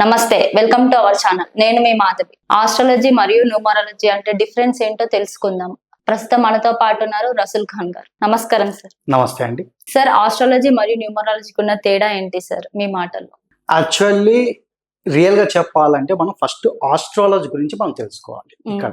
నమస్తే welcome to our channel. నేను మీ మాధవి. ఆస్ట్రాలజీ మరియు న్యూమరాలజీ అంటే డిఫరెన్స్ ఏంటో తెలుసుకుందాం. ప్రస్తుతం మనతో పాటు ఉన్నారు రసూల్ ఖాన్ గారు. నమస్కారం సార్. నమస్తే అండి. సార్ ఆస్ట్రాలజీ మరియు న్యూమరాలజీకి ఉన్న తేడా ఏంటి సార్ మీ మాటల్లో? యాక్చువల్లీ రియల్గా చెప్పాలంటే మనం ఫస్ట్ ఆస్ట్రాలజీ గురించి మనం తెలుసుకోవాలి. ఇక్కడ.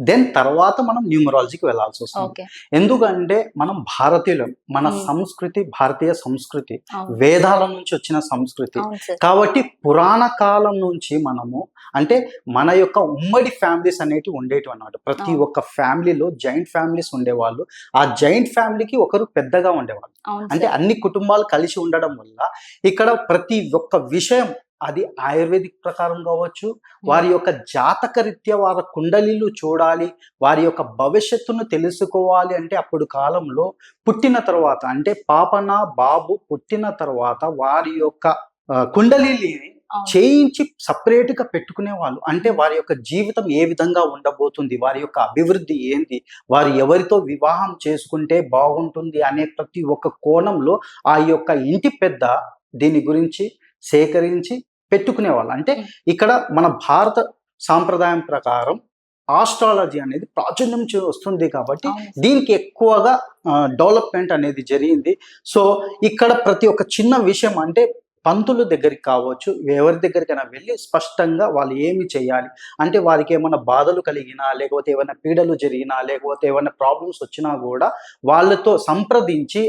దెన్ తర్వాత మనం న్యూమరాలజీకి వెళ్ళాల్సి వస్తుంది. ఎందుకంటే మనం భారతీయులం మన మ్మ్. సంస్కృతి భారతీయ సంస్కృతి వేదాల నుంచి వచ్చిన సంస్కృతి. కాబట్టి పురాణ కాలం నుంచి మనము అంటే మన యొక్క ఉమ్మడి ఫ్యామిలీస్ అనేటివి ఉండేటివి అన్నమాట. ప్రతి. ఒక్క ఫ్యామిలీలో జాయింట్ ఫ్యామిలీస్ ఉండేవాళ్ళు. ఆ జాయింట్ ఫ్యామిలీకి ఒకరు పెద్దగా ఉండేవాళ్ళు. అంటే అన్ని కుటుంబాలు కలిసి ఉండడం వల్ల ఇక్కడ ప్రతి ఒక్క విషయం అది ఆయుర్వేదిక్ ప్రకారం కావచ్చు వారి యొక్క జాతక రీత్యా వారి కుండలీలు చూడాలి వారి యొక్క భవిష్యత్తును తెలుసుకోవాలి అంటే అప్పుడు కాలంలో పుట్టిన తర్వాత అంటే పాపన బాబు పుట్టిన తర్వాత వారి యొక్క కుండలీని. చేయించి సపరేట్గా పెట్టుకునే వాళ్ళు అంటే వారి యొక్క జీవితం ఏ విధంగా ఉండబోతుంది వారి యొక్క అభివృద్ధి ఏంది వారు ఎవరితో వివాహం చేసుకుంటే బాగుంటుంది అనే ప్రతి ఒక్క కోణంలో ఆ యొక్క ఇంటి పెద్ద దీని గురించి సేకరించి పెట్టుకునే వాళ్ళు అంటే. ఇక్కడ మన భారత సాంప్రదాయం ప్రకారం ఆస్ట్రాలజీ అనేది ప్రాచుర్యం వస్తుంది కాబట్టి. దీనికి ఎక్కువగా డెవలప్మెంట్ అనేది జరిగింది సో ఇక్కడ ప్రతి ఒక్క చిన్న విషయం అంటే పంతులు దగ్గరికి కావచ్చు ఎవరి దగ్గరికైనా వెళ్ళి స్పష్టంగా వాళ్ళు ఏమి చేయాలి అంటే వారికి ఏమైనా బాధలు కలిగినా లేకపోతే ఏమైనా పీడలు జరిగినా లేకపోతే ఏమైనా ప్రాబ్లమ్స్ వచ్చినా కూడా వాళ్ళతో సంప్రదించి.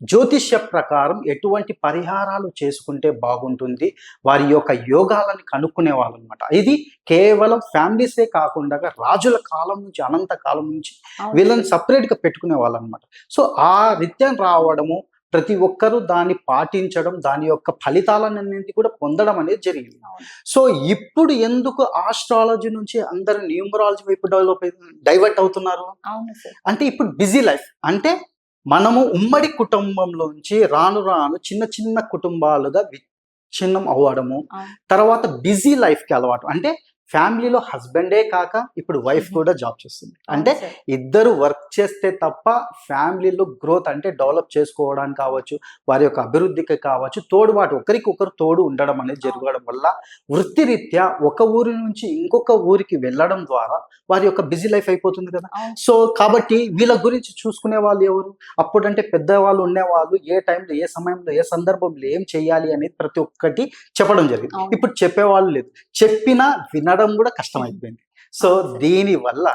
జ్యోతిష్య ప్రకారం ఎటువంటి పరిహారాలు చేసుకుంటే బాగుంటుంది? వారి యొక్క యోగాలని కనుక్కునే వాళ్ళు అనమాట ఇది కేవలం ఫ్యామిలీసే కాకుండా రాజుల కాలం నుంచి అనంత కాలం నుంచి వీళ్ళని సార్. సపరేట్గా పెట్టుకునే వాళ్ళు అనమాట సో ఆ రీత్యం రావడము ప్రతి ఒక్కరూ దాన్ని పాటించడం దాని యొక్క ఫలితాలన్నింటి కూడా పొందడం అనేది జరిగింది. సో ఇప్పుడు ఎందుకు ఆస్ట్రాలజీ నుంచి అందరు న్యూమరాలజీ వైపు డెవలప్ డైవర్ట్ అవుతున్నారు? అంటే ఇప్పుడు బిజీ లైఫ్. అంటే మనము ఉమ్మడి కుటుంబంలోంచి రాను రాను చిన్న చిన్న కుటుంబాలుగా విచ్ఛిన్నం అవ్వడము. తర్వాత బిజీ లైఫ్కి అలవాటు అంటే ఫ్యామిలీలో హస్బెండే కాక ఇప్పుడు వైఫ్. కూడా జాబ్ చేస్తుంది అంటే. ఇద్దరు వర్క్ చేస్తే తప్ప ఫ్యామిలీలో గ్రోత్ అంటే డెవలప్ చేసుకోవడానికి కావచ్చు వారి యొక్క అభివృద్ధికి కావచ్చు తోడు వాటి ఒకరికి ఒకరు తోడు ఉండడం అనేది జరగడం వల్ల వృత్తిరీత్యా ఒక ఊరి నుంచి ఇంకొక ఊరికి వెళ్ళడం ద్వారా వారి యొక్క బిజీ లైఫ్ అయిపోతుంది కదా సో కాబట్టి వీళ్ళ గురించి చూసుకునే వాళ్ళు ఎవరు అప్పుడంటే పెద్దవాళ్ళు ఉండేవాళ్ళు ఏ టైంలో ఏ సమయంలో ఏ సందర్భంలో ఏం చేయాలి అనేది ప్రతి ఒక్కటి చెప్పడం జరిగింది. ఇప్పుడు చెప్పేవాళ్ళు లేదు చెప్పినా వినడం కూడా కష్టమైపోయింది. సో దీనివల్ల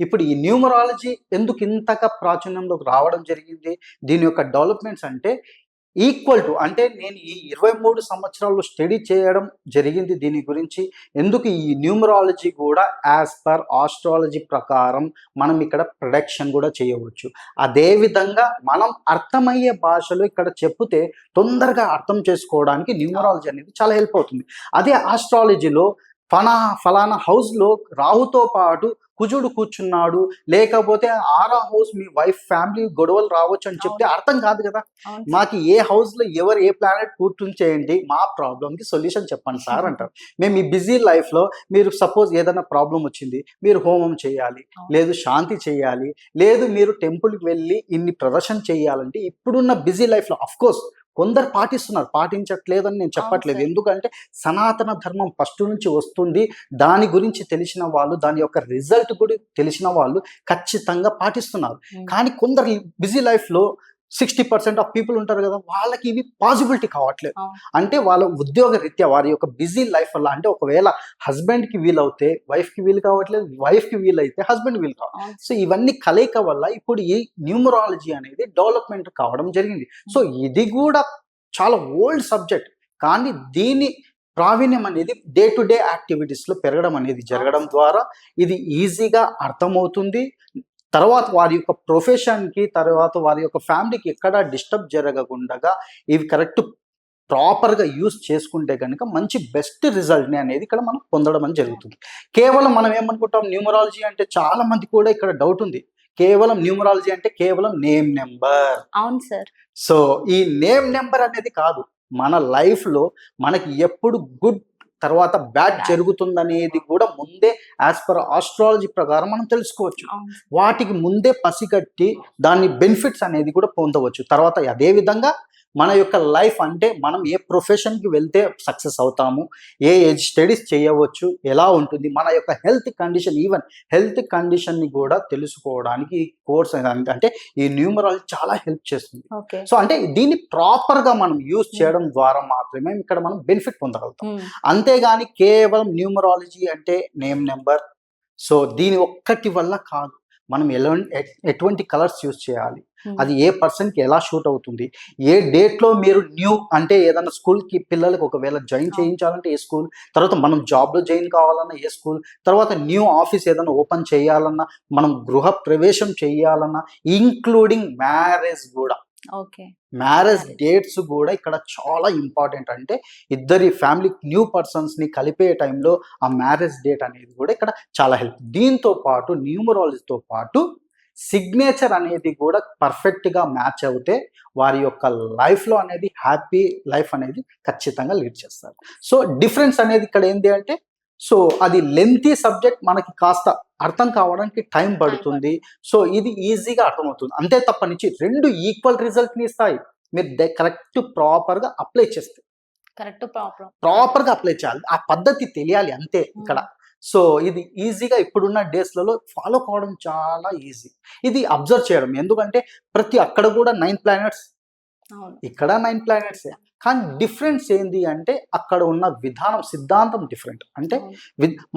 ఇప్పుడు ఈ న్యూమరాలజీ ఎందుకు ఇంతగా ప్రాచుర్యంలోకి రావడం జరిగింది? దీని యొక్క డెవలప్మెంట్స్ అంటే ఈక్వల్ టు అంటే నేను ఈ ఇరవై మూడు సంవత్సరాల్లో స్టడీ చేయడం జరిగింది దీని గురించి. ఎందుకు ఈ న్యూమరాలజీ కూడా యాజ్ పర్ ఆస్ట్రాలజీ ప్రకారం మనం ఇక్కడ ప్రొడక్షన్ కూడా చేయవచ్చు. అదేవిధంగా మనం అర్థమయ్యే భాషలో ఇక్కడ చెప్తే తొందరగా అర్థం చేసుకోవడానికి న్యూమరాలజీ అనేది చాలా హెల్ప్ అవుతుంది. అదే ఆస్ట్రాలజీలో ఫలా ఫలానా హౌస్లో రాహుతో పాటు కుజుడు కూర్చున్నాడు లేకపోతే ఆరా హౌస్ మీ వైఫ్ ఫ్యామిలీ గొడవలు రావచ్చు అని చెప్తే అర్థం కాదు కదా. మాకు ఏ హౌస్లో ఎవరు ఏ ప్లానెట్ కూర్చుని చేయండి మా ప్రాబ్లమ్కి సొల్యూషన్ చెప్పండి సార్ అంటారు మేము ఈ బిజీ లైఫ్లో మీరు సపోజ్ ఏదైనా ప్రాబ్లం వచ్చింది మీరు హోమం చేయాలి. లేదు శాంతి చేయాలి లేదు మీరు టెంపుల్కి వెళ్ళి ఇన్ని ప్రదర్శన చేయాలంటే ఇప్పుడున్న బిజీ లైఫ్లో అఫ్ కోర్స్ కొందరు పాటిస్తున్నారు పాటించట్లేదని నేను చెప్పట్లేదు. ఎందుకంటే సనాతన ధర్మం ఫస్ట్ నుంచి వస్తుంది దాని గురించి తెలిసిన వాళ్ళు దాని యొక్క రిజల్ట్ కూడా తెలిసిన వాళ్ళు ఖచ్చితంగా పాటిస్తున్నారు. కానీ కొందరు బిజీ లైఫ్లో సిక్స్టీ పర్సెంట్ ఆఫ్ పీపుల్ ఉంటారు కదా వాళ్ళకి ఇవి పాసిబిలిటీ కావట్లేదు. అంటే వాళ్ళ ఉద్యోగ రీత్యా వారి యొక్క బిజీ లైఫ్ వల్ల అంటే ఒకవేళ హస్బెండ్కి వీలవుతే వైఫ్కి వీలు కావట్లేదు వైఫ్కి వీలైతే హస్బెండ్ వీలు కావాలి సో ఇవన్నీ కలయిక వల్ల ఇప్పుడు ఈ న్యూమరాలజీ అనేది డెవలప్మెంట్ కావడం జరిగింది. సో ఇది కూడా చాలా ఓల్డ్ సబ్జెక్ట్ కానీ దీని ప్రావీణ్యం అనేది డే టు డే యాక్టివిటీస్లో పెరగడం అనేది జరగడం ద్వారా ఇది ఈజీగా అర్థమవుతుంది. తర్వాత వారి యొక్క ప్రొఫెషన్కి తర్వాత వారి యొక్క ఫ్యామిలీకి ఎక్కడా డిస్టర్బ్ జరగకుండా ఇవి కరెక్ట్ ప్రాపర్గా యూస్ చేసుకుంటే కనుక మంచి బెస్ట్ రిజల్ట్ని అనేది ఇక్కడ మనం పొందడం అని జరుగుతుంది. కేవలం మనం ఏమనుకుంటాం? న్యూమరాలజీ అంటే చాలా మంది కూడా ఇక్కడ డౌట్ ఉంది. కేవలం న్యూమరాలజీ అంటే కేవలం నేమ్ నెంబర్ అవును సార్. సో ఈ నేమ్ నెంబర్ అనేది కాదు. మన లైఫ్లో మనకి ఎప్పుడు గుడ్ తర్వాత బ్యాడ్ జరుగుతుందనేది కూడా ముందే యాజ్ పర్ ఆస్ట్రాలజీ ప్రకారం మనం తెలుసుకోవచ్చు. వాటికి ముందే పసిగట్టి దాని బెనిఫిట్స్ అనేది కూడా పొందవచ్చు. తర్వాత అదే విధంగా మన యొక్క లైఫ్ అంటే మనం ఏ ప్రొఫెషన్కి వెళ్తే సక్సెస్ అవుతాము ఏ ఏజ్ స్టడీస్ చేయవచ్చు ఎలా ఉంటుంది మన యొక్క హెల్త్ కండిషన్ ఈవెన్ హెల్త్ కండిషన్ని కూడా తెలుసుకోవడానికి ఈ కోర్స్ అంటే ఈ న్యూమరాలజీ చాలా హెల్ప్ చేస్తుంది. సో అంటే దీన్ని ప్రాపర్గా మనం యూజ్ చేయడం ద్వారా మాత్రమే ఇక్కడ మనం బెనిఫిట్ పొందగలుగుతాం. అంతేగాని కేవలం న్యూమరాలజీ అంటే నేమ్ నెంబర్ సో దీని ఒక్కటి వల్ల కాదు. మనం ఎలా ఎట్- ఎటువంటి కలర్స్ యూజ్ చేయాలి? అది ఏ పర్సన్కి ఎలా షూట్ అవుతుంది? ఏ డేట్లో మీరు న్యూ అంటే ఏదైనా స్కూల్కి పిల్లలకి ఒకవేళ జాయిన్. చేయించాలంటే ఏ స్కూల్? తర్వాత మనం జాబ్లో జాయిన్ కావాలన్నా ఏ స్కూల్? తర్వాత న్యూ ఆఫీస్ ఏదైనా ఓపెన్ చేయాలన్నా మనం గృహ ప్రవేశం చేయాలన్నా ఇంక్లూడింగ్ మ్యారేజ్ కూడా మ్యారేజ్. డేట్స్ కూడా ఇక్కడ చాలా ఇంపార్టెంట్ అంటే ఇద్దరి ఫ్యామిలీ న్యూ పర్సన్స్ని కలిపే టైంలో ఆ మ్యారేజ్ డేట్ అనేది కూడా ఇక్కడ చాలా హెల్ప్. దీంతో పాటు న్యూమరాలజీతో పాటు సిగ్నేచర్ అనేది కూడా perfect గా మ్యాచ్ అవుతే వారి యొక్క life లో అనేది హ్యాపీ లైఫ్ అనేది ఖచ్చితంగా లీడ్ చేస్తారు. సో డిఫరెన్స్ అనేది ఇక్కడ ఏంటి అంటే సో అది లెంతీ సబ్జెక్ట్ మనకి కాస్త అర్థం కావడానికి టైం పడుతుంది. సో ఇది ఈజీగా అర్థమవుతుంది. అంతే తప్పనిచ్చి రెండు ఈక్వల్ రిజల్ట్ని ఇస్తాయి. మీరు కరెక్ట్ ప్రాపర్గా అప్లై చేస్తే. కరెక్ట్ ప్రాబ్లం ప్రాపర్గా అప్లై చేయాలి. ఆ పద్ధతి తెలియాలి అంతే ఇక్కడ. సో ఇది ఈజీగా ఇప్పుడున్న డేస్లలో ఫాలో కావడం చాలా ఈజీ. ఇది అబ్జర్వ్ చేయడం. ఎందుకంటే ప్రతి అక్కడ కూడా నైన్ ప్లానెట్స్ ఇక్కడ నైన్ ప్లానెట్స్ కానీ డిఫరెన్స్ ఏంది అంటే అక్కడ ఉన్న విధానం సిద్ధాంతం డిఫరెంట్ అంటే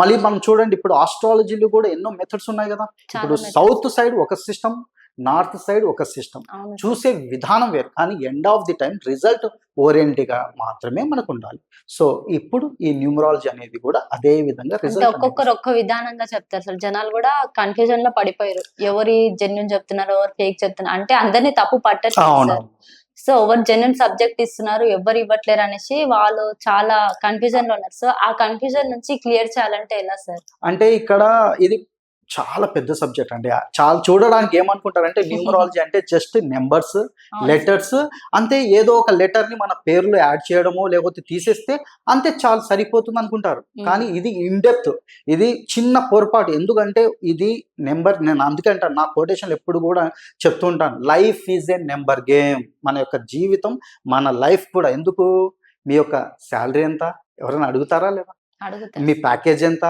మళ్ళీ మనం చూడండి ఇప్పుడు ఆస్ట్రాలజీలో కూడా ఎన్నో మెథడ్స్ ఉన్నాయి కదా. ఇప్పుడు. సౌత్ సైడ్ ఒక సిస్టమ్ నార్త్ సైడ్ ఒక సిస్టమ్ చూసే విధానం వేరు. కానీ end of the time result ఓరియంట్గా మాత్రమే మనకు ఉండాలి. సో ఇప్పుడు ఈ న్యూమరాలజీ అనేది కూడా అదే విధంగా రిజల్ట్ ఒక్కొక్కరు ఒక్క విధానంగా చెప్తారు. సార్ జనాలు కూడా కన్ఫ్యూజన్లో పడిపోయారు. ఎవరి జెన్యున్ చెప్తున్నారు ఎవరు ఫేక్ చెప్తున్నారు. అంటే అందరినీ తప్పు సార్. సో ఎవరు జెన్యున్ సబ్జెక్ట్ ఇస్తున్నారు ఎవరు ఇవ్వట్లేరు అనేసి వాళ్ళు చాలా కన్ఫ్యూజన్లో ఉన్నారు. సో ఆ కన్ఫ్యూజన్ నుంచి క్లియర్ చేయాలంటే ఎలా సార్ అంటే ఇక్కడ ఇది చాలా పెద్ద సబ్జెక్ట్ అండి. చాలా చూడడానికి ఏమనుకుంటారంటే న్యూమరాలజీ అంటే జస్ట్ నెంబర్స్ లెటర్స్ అంతే ఏదో ఒక లెటర్ని మన పేరులో యాడ్ చేయడమో లేకపోతే తీసేస్తే అంతే చాలా సరిపోతుంది అనుకుంటారు. కానీ ఇది ఇన్ డెప్త్ ఇది చిన్న పొరపాటు. ఎందుకంటే ఇది నెంబర్ నేను అందుకే అంటాను నా కొటేషన్ ఎప్పుడు కూడా చెప్తుంటాను life is a number game మన యొక్క జీవితం మన లైఫ్ కూడా. ఎందుకు? మీ యొక్క శాలరీ ఎంత? ఎవరైనా అడుగుతారా లేదా? మీ ప్యాకేజ్ ఎంత?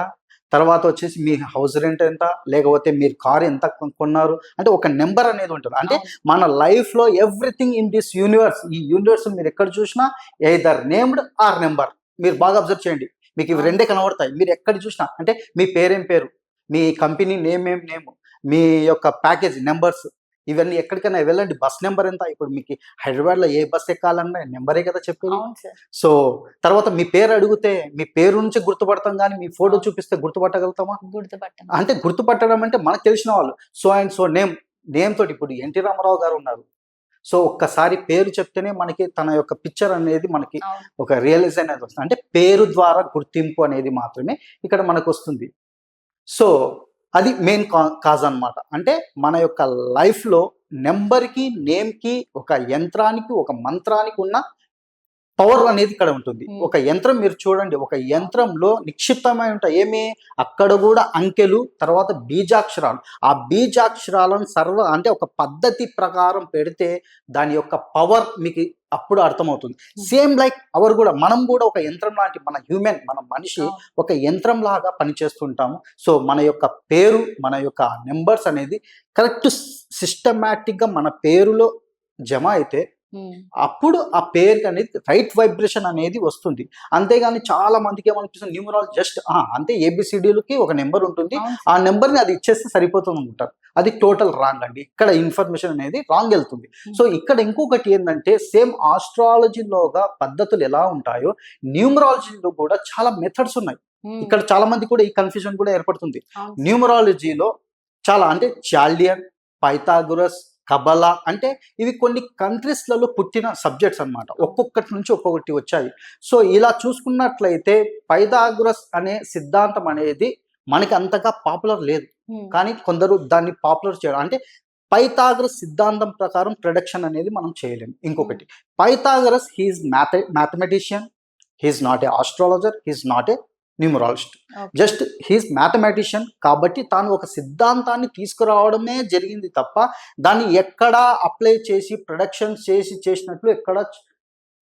తర్వాత వచ్చేసి మీ హౌస్ రెంట్ ఎంత? లేకపోతే మీరు కార్ ఎంత కొన్నారు అంటే ఒక నెంబర్ అనేది ఉంటుంది. అంటే. మన లైఫ్లో ఎవ్రీథింగ్ ఇన్ దిస్ యూనివర్స్ ఈ యూనివర్స్ మీరు ఎక్కడ చూసినా ఎయిదర్ నేమ్డ్ ఆర్ నెంబర్. మీరు బాగా అబ్జర్వ్ చేయండి. మీకు ఇవి. రెండే కనబడతాయి. మీరు ఎక్కడ చూసినా అంటే మీ పేరేం పేరు? మీ కంపెనీ నేమ్ ఏం నేమ్? మీ యొక్క ప్యాకేజ్ నెంబర్స్ ఇవన్నీ ఎక్కడికైనా వెళ్ళండి. బస్ నెంబర్ ఎంత? ఇప్పుడు మీకు హైదరాబాద్లో ఏ బస్ ఎక్కాలన్నా నెంబరే కదా చెప్పేది. సో తర్వాత మీ పేరు అడిగితే మీ పేరు నుంచి గుర్తుపడతాం కానీ మీ ఫోటో చూపిస్తే గుర్తుపట్టగలుగుతామా? గుర్తుపట్టండి అంటే గుర్తుపట్టడం అంటే మనకు తెలిసిన వాళ్ళు. So and so name name తోటి ఇప్పుడు ఎన్టీ రామారావు గారు ఉన్నారు. సో ఒక్కసారి పేరు చెప్తేనే మనకి తన యొక్క పిక్చర్ అనేది మనకి ఒక రియలైజ్ అనేది వస్తుంది. అంటే పేరు ద్వారా గుర్తింపు అనేది మాత్రమే ఇక్కడ మనకు వస్తుంది. సో అది మెయిన్ కాజ్ అన్నమాట. అంటే మన యొక్క లైఫ్లో నెంబర్కి నేమ్కి ఒక యంత్రానికి ఒక మంత్రానికి ఉన్న పవర్ అనేది ఇక్కడ ఉంటుంది. ఒక యంత్రం మీరు చూడండి ఒక యంత్రంలో నిక్షిప్తమై ఉంటాయి ఏమి అక్కడ కూడా అంకెలు తర్వాత బీజాక్షరాలు ఆ బీజాక్షరాలను సర్వ అంటే ఒక పద్ధతి ప్రకారం పెడితే దాని యొక్క పవర్ మీకు అప్పుడు అర్థమవుతుంది సేమ్ లైక్ అవర్ కూడా మనం కూడా ఒక యంత్రం లాంటి మన హ్యూమన్ మన మనిషి. ఒక యంత్రం లాగా పనిచేస్తుంటాము సో మన యొక్క పేరు మన యొక్క నెంబర్స్ అనేది కరెక్ట్ సిస్టమేటిక్గా మన పేరులో జమ అయితే. అప్పుడు ఆ పేరుకి అనేది రైట్ వైబ్రేషన్ అనేది వస్తుంది. అంతేగాని చాలా మందికి ఏమనిపిస్తుంది న్యూమరాలజీ జస్ట్ అంతే ఏబిసిడీలకి ఒక నెంబర్ ఉంటుంది. ఆ. నెంబర్ని అది ఇచ్చేస్తే సరిపోతుంది అనుకుంటారు అది టోటల్ రాంగ్ అండి. ఇక్కడ ఇన్ఫర్మేషన్ అనేది రాంగ్ వెళ్తుంది. సో ఇక్కడ ఇంకొకటి ఏంటంటే సేమ్ ఆస్ట్రాలజీలోగా పద్ధతులు ఎలా ఉంటాయో న్యూమరాలజీలో కూడా చాలా మెథడ్స్ ఉన్నాయి. ఇక్కడ చాలా మంది కూడా ఈ కన్ఫ్యూజన్ కూడా ఏర్పడుతుంది. న్యూమరాలజీలో చాలా అంటే చాల్డియన్ పైథాగురస్ కబలా అంటే ఇవి కొన్ని కంట్రీస్లలో పుట్టిన సబ్జెక్ట్స్ అన్నమాట. ఒక్కొక్కటి నుంచి ఒక్కొక్కటి వచ్చాయి. సో ఇలా చూసుకున్నట్లయితే పైథాగురస్ అనే సిద్ధాంతం అనేది మనకి అంతగా పాపులర్ లేదు. కానీ కొందరు దాన్ని పాపులర్ చేయడం అంటే పైథాగరస్ సిద్ధాంతం ప్రకారం ప్రొడక్షన్ అనేది మనం చేయలేము ఇంకొకటి Pythagoras he's math mathematician he's not a astrologer he's not a numerologist. Just he's mathematician కాబట్టి తాను ఒక సిద్ధాంతాన్ని తీసుకురావడమే జరిగింది తప్ప దాన్ని ఎక్కడా అప్లై చేసి ప్రొడక్షన్ చేసి చేసినట్లు ఎక్కడ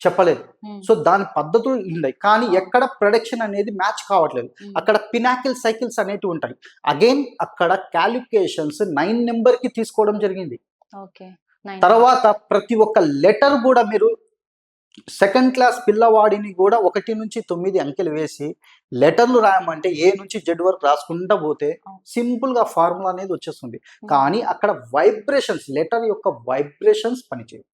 చెప్పలేదు. సో దాని పద్ధతులు ఉన్నాయి. కానీ ఎక్కడ ప్రొడక్షన్ అనేది మ్యాచ్ కావట్లేదు. ఉమ్, అక్కడ పినాకిల్ సైకిల్స్ అనేటివి ఉంటాయి. అగైన్ అక్కడ క్యాలిక్యులేషన్స్ నైన్ నెంబర్కి తీసుకోవడం జరిగింది. తర్వాత ప్రతి ఒక్క లెటర్ కూడా మీరు సెకండ్ క్లాస్ పిల్లవాడిని కూడా ఒకటి నుంచి తొమ్మిది అంకెలు వేసి లెటర్లు రాయమంటే ఏ నుంచి జెడ్ వరకు రాసుకుంటా పోతే సింపుల్గా ఫార్ములా అనేది వచ్చేస్తుంది. కానీ అక్కడ వైబ్రేషన్స్ లెటర్ యొక్క వైబ్రేషన్స్ పనిచేయవు.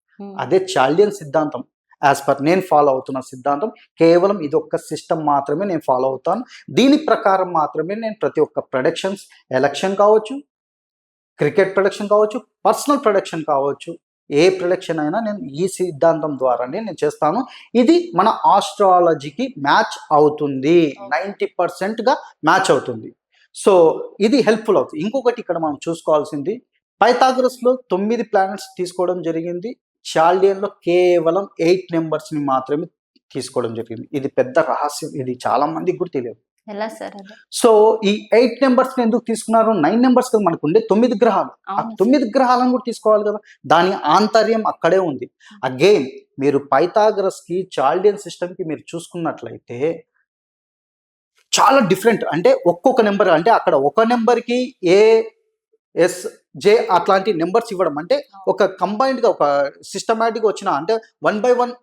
అదే చాల్డియన్ సిద్ధాంతం. యాజ్ పర్ నేను ఫాలో అవుతున్న సిద్ధాంతం కేవలం ఇది ఒక్క సిస్టమ్ మాత్రమే నేను ఫాలో అవుతాను. దీని ప్రకారం మాత్రమే నేను ప్రతి ఒక్క ప్రొడక్షన్స్ ఎలక్షన్ కావచ్చు క్రికెట్ ప్రొడక్షన్ కావచ్చు పర్సనల్ ప్రొడక్షన్ కావచ్చు ఏ ప్రొడక్షన్ అయినా నేను ఈ సిద్ధాంతం ద్వారానే నేను చేస్తాను. ఇది మన ఆస్ట్రాలజీకి మ్యాచ్ అవుతుంది. నైంటీ పర్సెంట్గా మ్యాచ్ అవుతుంది. సో ఇది హెల్ప్ఫుల్ అవుతుంది. ఇంకొకటి ఇక్కడ మనం చూసుకోవాల్సింది. పైతాగ్రస్లో తొమ్మిది ప్లానెట్స్ తీసుకోవడం జరిగింది. చాల్డియన్లో కేవలం ఎయిట్ నెంబర్స్ని మాత్రమే తీసుకోవడం జరిగింది. ఇది పెద్ద రహస్యం. ఇది చాలామందికి కూడా తెలియదు. ఎలా సార్ సో ఈ ఎయిట్ నెంబర్స్ ఎందుకు తీసుకున్నారు? నైన్ నెంబర్స్ కదా మనకు ఉండే తొమ్మిది గ్రహాలు. ఆ తొమ్మిది గ్రహాలను కూడా తీసుకోవాలి కదా. దాని ఆంతర్యం అక్కడే ఉంది. అగైన్ మీరు పైథాగరస్కి చాల్డియన్ సిస్టమ్కి మీరు చూసుకున్నట్లయితే చాలా డిఫరెంట్. అంటే ఒక్కొక్క నెంబర్ అంటే అక్కడ ఒక నెంబర్కి ఏ ఎస్ జే అట్లాంటి నెంబర్స్ ఇవ్వడం. అంటే ఒక కంబైన్డ్గా ఒక సిస్టమేటిక్ వచ్చిన అంటే వన్ బై వన్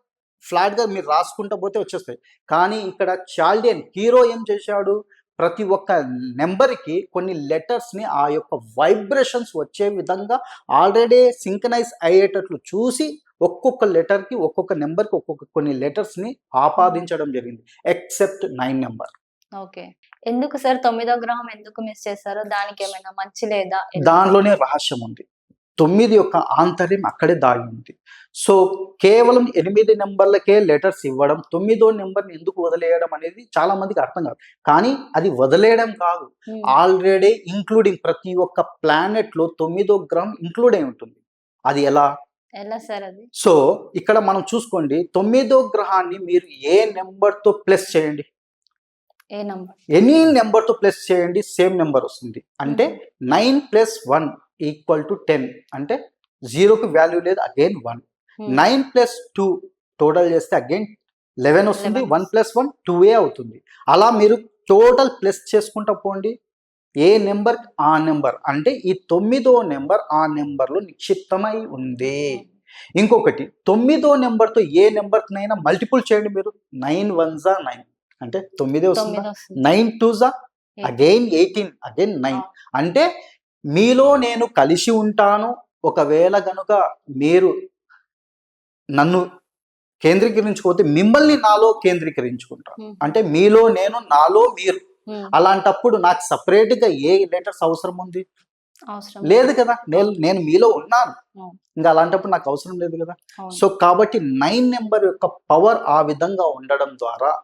ఫ్లాట్గా మీరు రాసుకుంటా పోతే వచ్చేస్తాయి. కానీ ఇక్కడ చాల్డియన్ హీరో ఏం చేశాడు? ప్రతి ఒక్క నెంబర్కి కొన్ని లెటర్స్ని ఆ యొక్క వైబ్రేషన్స్ వచ్చే విధంగా ఆల్రెడీ సింకనైజ్ అయ్యేటట్లు చూసి ఒక్కొక్క లెటర్కి ఒక్కొక్క నెంబర్కి ఒక్కొక్క కొన్ని లెటర్స్ని ఆపాదించడం జరిగింది. Except nine number. ఓకే. ఎందుకు సార్? తొమ్మిదో గ్రహం ఎందుకు మిస్ చేశారో? దానికి ఏమైనా మంచి లేదా? దానిలోనే రహస్యం ఉంది. తొమ్మిది యొక్క ఆంతర్యం అక్కడే దాగి ఉంది. సో కేవలం ఎనిమిది నెంబర్లకే లెటర్స్ ఇవ్వడం తొమ్మిదో నెంబర్ని ఎందుకు వదిలేయడం అనేది చాలా మందికి అర్థం కాదు. కానీ అది వదిలేయడం కాదు. ఆల్రెడీ ఇంక్లూడింగ్ ప్రతి ఒక్క ప్లానెట్లో తొమ్మిదో గ్రహం ఇంక్లూడ్ అయి ఉంటుంది. అది ఎలా? ఎలా సార్ అది? సో ఇక్కడ మనం చూసుకోండి తొమ్మిదో గ్రహాన్ని మీరు ఏ నెంబర్తో ప్లస్ చేయండి? ఏ నంబర్? ఎనీ నెంబర్తో ప్లస్ చేయండి సేమ్ నెంబర్ వస్తుంది. అంటే nine plus one. Equal to ten అంటే జీరోకి వాల్యూ లేదు again one nine plus two total చేస్తే అగైన్ లెవెన్ వస్తుంది 11. వన్ ప్లస్ వన్ టూ ఏ అవుతుంది. అలా మీరు టోటల్ ప్లస్ చేసుకుంటా పోండి. ఏ నెంబర్ ఆ నెంబర్ అంటే ఈ తొమ్మిదో నెంబర్ ఆ నెంబర్లో నిక్షిప్తమై ఉంది. ఇంకొకటి తొమ్మిదో నెంబర్తో ఏ నెంబర్నైనా మల్టిపుల్ చేయండి మీరు. నైన్ వన్ జా నైన్ అంటే తొమ్మిదే వస్తుంది? నైన్ టూ జా. అగైన్ ఎయిటీన్ అగైన్ నైన్ అంటే మీలో నేను కలిసి ఉంటాను. ఒకవేళ గనుక మీరు నన్ను కేంద్రీకరించుకోతే మిమ్మల్ని నాలో కేంద్రీకరించుకుంటాను. అంటే మీలో నేను నాలో మీరు. అలాంటప్పుడు నాకు separate గా ఏ లెటర్స్ అవసరం ఉంది? లేదు కదా. నేను నేను మీలో ఉన్నాను. ఇంకా అలాంటప్పుడు నాకు అవసరం లేదు కదా. సో కాబట్టి నైన్ నెంబర్ యొక్క పవర్ ఆ విధంగా ఉండడం ద్వారా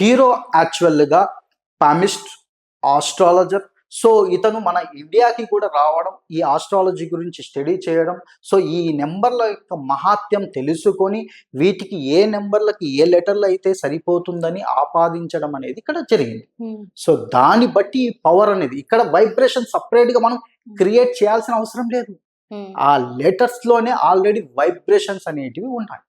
హీరో యాక్చువల్గా పామిస్ట్ ఆస్ట్రాలజర్ సో ఇతను మన ఇండియాకి కూడా రావడం ఈ ఆస్ట్రాలజీ గురించి స్టడీ చేయడం సో ఈ నెంబర్ల యొక్క మహాత్యం తెలుసుకొని వీటికి ఏ నెంబర్లకి ఏ లెటర్లు అయితే సరిపోతుందని ఆపాదించడం అనేది ఇక్కడ జరిగింది. ఉమ్, సో దాన్ని బట్టి ఈ పవర్ అనేది ఇక్కడ వైబ్రేషన్ సపరేట్గా మనం క్రియేట్ చేయాల్సిన అవసరం లేదు. ఉమ్, ఆ లెటర్స్లోనే ఆల్రెడీ వైబ్రేషన్స్ అనేటివి ఉంటాయి.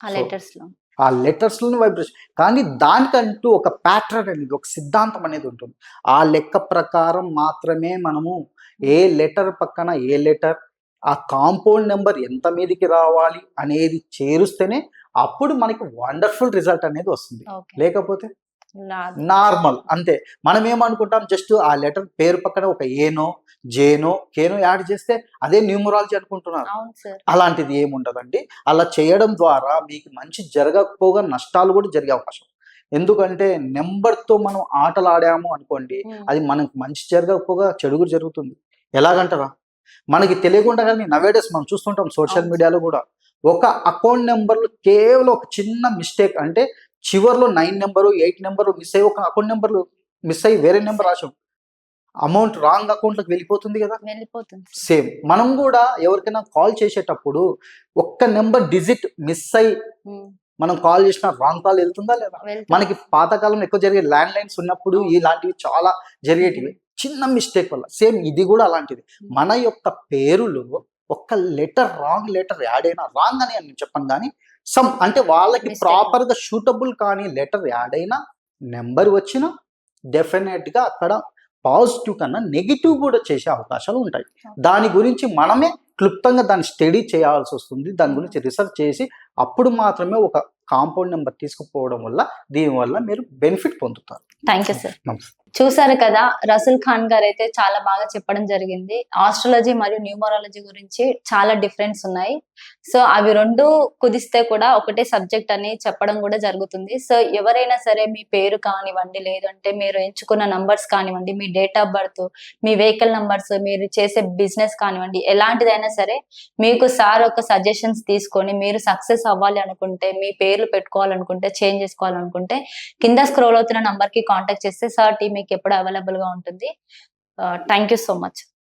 ఆ లెటర్స్లో. ఆ లెటర్స్లోనే వైబ్రేషన్ కానీ దానికంటూ ఒక ప్యాటర్న్ అనేది ఒక సిద్ధాంతం అనేది ఉంటుంది. ఆ లెక్క ప్రకారం మాత్రమే మనము ఏ లెటర్ పక్కన ఏ లెటర్ ఆ కాంపౌండ్ నెంబర్ ఎంత మీదికి రావాలి అనేది చేరుస్తేనే అప్పుడు మనకి వండర్ఫుల్ రిజల్ట్ అనేది వస్తుంది. లేకపోతే నార్మల్. అంతే. మనం ఏమనుకుంటాం జస్ట్ ఆ లెటర్ పేరు పక్కన ఒక ఏనో జేనో కేనో యాడ్ చేస్తే అదే న్యూమరాలజీ అనుకుంటున్నారు. అలాంటిది ఏముండదండి. అలా చేయడం ద్వారా మీకు మంచి జరగకపోగా నష్టాలు కూడా జరిగే అవకాశం. ఎందుకంటే నెంబర్తో మనం ఆటలు ఆడాము అనుకోండి అది మనకు మంచి జరగకపోగా చెడు కూడా జరుగుతుంది. ఎలాగంటారా? మనకి తెలియకుండా కానీ నవేడేస్ మనం చూస్తుంటాం సోషల్. మీడియాలో కూడా. ఒక అకౌంట్ నెంబర్లో కేవలం ఒక చిన్న మిస్టేక్ అంటే చివర్లో nine number eight number miss అయ్యి ఒక అకౌంట్ నెంబర్లు మిస్ అయ్యి వేరే నెంబర్ రాసాం. అమౌంట్ రాంగ్ అకౌంట్లోకి వెళ్ళిపోతుంది కదా? వెళ్ళిపోతుంది. సేమ్. మనం కూడా ఎవరికైనా కాల్ చేసేటప్పుడు ఒక్క నెంబర్ డిజిట్ మిస్ అయి ఉమ్, మనం కాల్ చేసిన రాంగ్ కాల్ వెళ్తుందా లేదా. మనకి పాతకాలంలో ఎక్కువ జరిగే ల్యాండ్ లైన్స్ ఉన్నప్పుడు ఇలాంటివి చాలా జరిగేటివి. చిన్న మిస్టేక్ వల్ల. సేమ్ ఇది కూడా అలాంటిది. మన యొక్క పేరులో ఒక్క లెటర్ రాంగ్ లెటర్ యాడ్ అయినా రాంగ్ అని నేను చెప్పను కానీ సమ్ అంటే వాళ్ళకి Mistake. ప్రాపర్గా సూటబుల్ కానీ లెటర్ యాడ్ అయినా నెంబర్ వచ్చినా డెఫినెట్గా అక్కడ పాజిటివ్ కన్నా నెగిటివ్ కూడా చేసే అవకాశాలు ఉంటాయి. దాని గురించి మనమే క్లుప్తంగా దాన్ని స్టడీ చేయాల్సి వస్తుంది. దాని గురించి రీసెర్చ్ చేసి అప్పుడు మాత్రమే ఒక కాంపౌండ్ నెంబర్ తీసుకుపోవడం వల్ల దీనివల్ల మీరు బెనిఫిట్ పొందుతారు. థ్యాంక్ యూ సార్ నమస్తే. చూసారు కదా రసూల్ ఖాన్ గారు అయితే చాలా బాగా చెప్పడం జరిగింది. ఆస్ట్రాలజీ మరియు న్యూమరాలజీ గురించి చాలా డిఫరెన్స్ ఉన్నాయి. సో అవి రెండు కుదిస్తే కూడా ఒకటే సబ్జెక్ట్ అని చెప్పడం కూడా జరుగుతుంది. సో ఎవరైనా సరే మీ పేరు కానివ్వండి లేదంటే మీరు ఎంచుకున్న నంబర్స్ కానివ్వండి మీ డేట్ ఆఫ్ బర్త్ మీ వెహికల్ నంబర్స్ మీరు చేసే బిజినెస్ కానివ్వండి ఎలాంటిదైనా సరే మీకు సార్ ఒక సజెషన్స్ తీసుకొని మీరు సక్సెస్ అవ్వాలి అనుకుంటే మీ పేర్లు పెట్టుకోవాలనుకుంటే చేంజ్ చేసుకోవాలనుకుంటే కింద స్క్రోల్ అవుతున్న నంబర్కి కాంటాక్ట్ చేస్తే సార్ టీమ్ మీకు ఎప్పుడు అవైలబుల్గా ఉంటుంది. Thank you so much.